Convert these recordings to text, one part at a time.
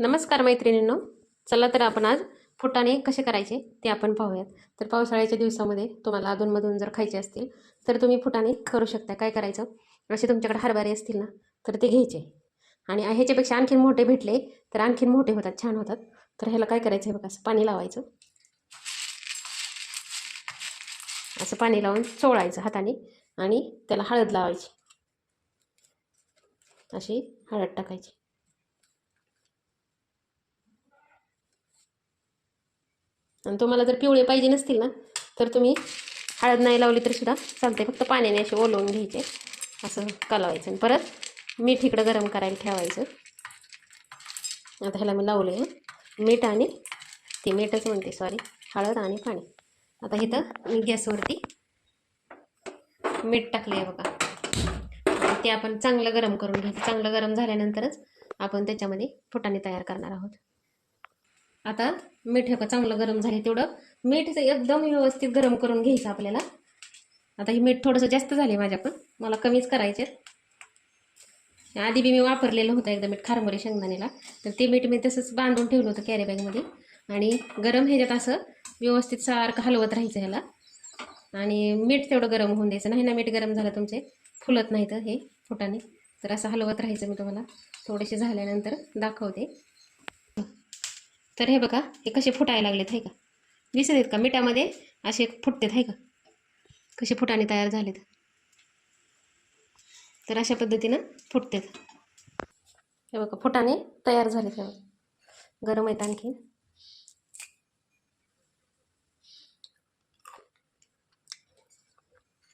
नमस्कार मैत्रिणींनो. चला तर आपण आज फुटाणे कसे करायचे ते आपण पाहूयात. तर पावसाळ्याच्या दिवसामध्ये तुम्हाला अधूनमधून जर खायचे असतील तर तुम्ही फुटाणे करू शकता. काय करायचं? असे तुमच्याकडे हरभरे असतील ना तर ते घ्यायचे. आणि ह्याच्यापेक्षा आणखीन मोठे भेटले तर आणखीन मोठे होतात छान होतात. तर ह्याला काय करायचं आहे बघा असं पाणी लावायचं. असं पाणी लावून चोळायचं हाताने आणि त्याला हळद लावायची. अशी हळद टाकायची. आणि तुम्हाला जर पिवळे पाहिजे नसतील ना तर तुम्ही हळद नाही लावली तर सुद्धा चालते फक्त पाण्याने असे ओलवून घ्यायचे. असं कालवायचं. आणि परत मीठ इकडं गरम करायला ठेवायचं. आता ह्याला मी लावले आहे मीठ आणि ती मीठच म्हणते सॉरी हळद आणि पाणी. आता इथं मी गॅसवरती मीठ टाकले आहे बघा. ते आपण चांगलं गरम करून घ्यायचं. चांगलं गरम झाल्यानंतरच आपण त्याच्यामध्ये फुटाणे तयार करणार आहोत. आता मीठ हे का चांगलं गरम झाले तेवढं. मीठ एकदम व्यवस्थित गरम करून घ्यायचं आपल्याला. आता हे मीठ थोडंसं जास्त झाले माझ्या पण. मला कमीच करायचे आधी बी मी वापरलेलं होतं एकदा मीठ खारमोरी शेंगदाण्याला. तर ते मीठ मी तसंच बांधून ठेवलं होतं कॅरीबॅगमध्ये आणि गरम ह्याच्यात असं व्यवस्थित सारखं हलवत राहायचं ह्याला. आणि मीठ तेवढं गरम होऊन द्यायचं. नाही ना मीठ गरम झालं तुमचे फुलत नाही तर हे फुटाने. तर असं हलवत राहायचं मी तुम्हाला. थोडेसे झाल्यानंतर दाखवते. तर हे बघा हे कसे फुटायला लागलेत आहे का? दिसत आहेत का? मिठामध्ये असे फुटतात आहे का? कसे फुटाने तयार झालेत. तर अशा पद्धतीनं फुटतात. हे बघा फुटाने तयार झालेत हे बघा. गरम आहेत आणखी.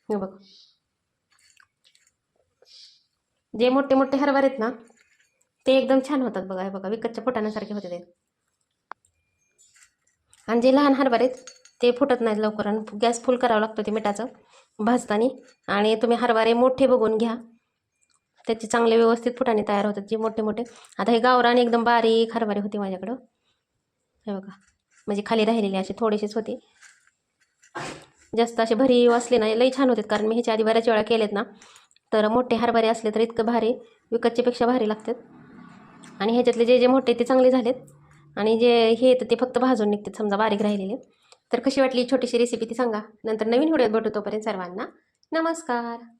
हे बघा. जे मोठे मोठे हरभरे आहेत ना ते एकदम छान होतात बघा हे बघा. विकतच्या फुटाण्यासारखे होते ते. आणि जे लहान हरभरे आहेत ते फुटत नाहीत लवकर आणि गॅस फुल करावं लागतं ते मिठाचं भाजताना. आणि तुम्ही हरभरे मोठे बघून घ्या. त्याचे चांगले व्यवस्थित फुटाणे तयार होतात जे मोठे मोठे. आता हे गावरान एकदम बारीक हरभरे होते माझ्याकडं. हे बघा. म्हणजे खाली राहिलेले असे थोडेसेच होते. जास्त असे भरीव असले ना लई छान होते कारण मी ह्याच्या आधी बऱ्याच वेळा केलेत ना. तर मोठे हरभरे असले तर इतकं भारी विकतच्यापेक्षा भारी लागतात. आणि ह्याच्यातले जे जे मोठे ते चांगले झालेत. आणि जे हे येतं ते फक्त भाजून निघतात समजा बारीक राहिलेले. तर कशी वाटली छोटीशी रेसिपी ती सांगा. नंतर नवीन व्हिडिओ भेटू तोपर्यंत सर्वांना नमस्कार.